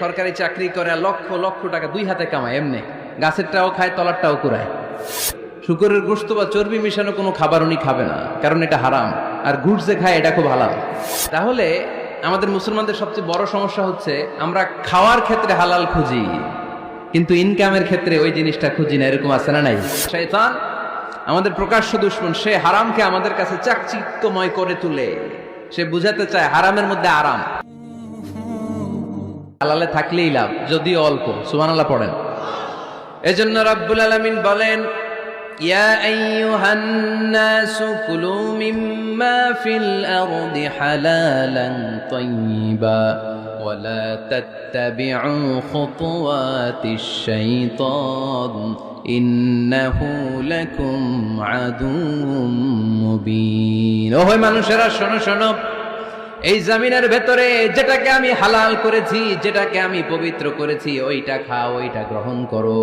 সরকারি চাকরি করে লক্ষ লক্ষ টাকা দুই হাতে কামায়, এমনি। গাছেরটাও খায়, তলারটাও কুড়ায়। শুকরের গোস্ত বা চর্বি মিশানো কোনো খাবার উনি খাবে না, কারণ এটা হারাম। আর গুড় যে খায়, এটা খুব হালাল। তাহলে আমাদের মুসলমানদের সবচেয়ে বড় সমস্যা হচ্ছে, আমরা খাওয়ার ক্ষেত্রে হালাল খুঁজি, কিন্তু ইনকামের ক্ষেত্রে ওই জিনিসটা খুঁজি না, এরকম আছে না নাই? শয়তান আমাদের প্রকাশ্য দুশ্মন, সে হারামকে আমাদের কাছে চাকচিক্যময় করে তুলে। সে বুঝাতে চায় হারামের মধ্যে আরাম। হালালে থাকলেই লাভ যদি অল্প, সুবহানাল্লাহ পড়েন। এজন্য রাব্বুল আলমিন বলেন ইয়া আইয়ুহান নাসু কুলু মিম্মা ফিল আরদি হালালান তাইয়্যিবা ওয়ালা তাত্তাবি'ু খুতুওয়াতিশ শাইতান ইন্নাহু লাকুম আদুউম মুবিন ও হয় মানুষেরা, শোনো শোনো। এই জামিনের ভেতরে যেটাকে আমি হালাল করেছি, যেটাকে আমি পবিত্র করেছি, ওইটা খাও, ওইটা গ্রহণ করো।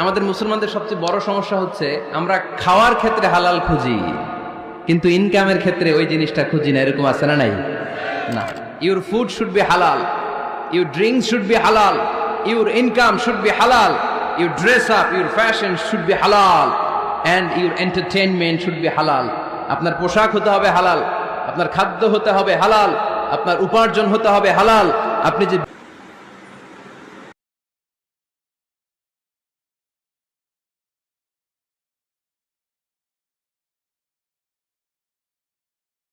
আমাদের মুসলমানদের সবচেয়ে বড় সমস্যা হচ্ছে, আমরা খাওয়ার ক্ষেত্রে হালাল খুঁজি, কিন্তু ইনকামের ক্ষেত্রে ওই জিনিসটা খুঁজি না, এরকম আছে না নাই? না। Your food should be halal your drinks should be halal your income should be halal your dress up your fashion should be halal and your entertainment should be halal আপনার পোশাক হতে হবে হালাল, আপনার খাদ্য হতে হবে হালাল, আপনার উপার্জন হতে হবে হালাল, আপনি যে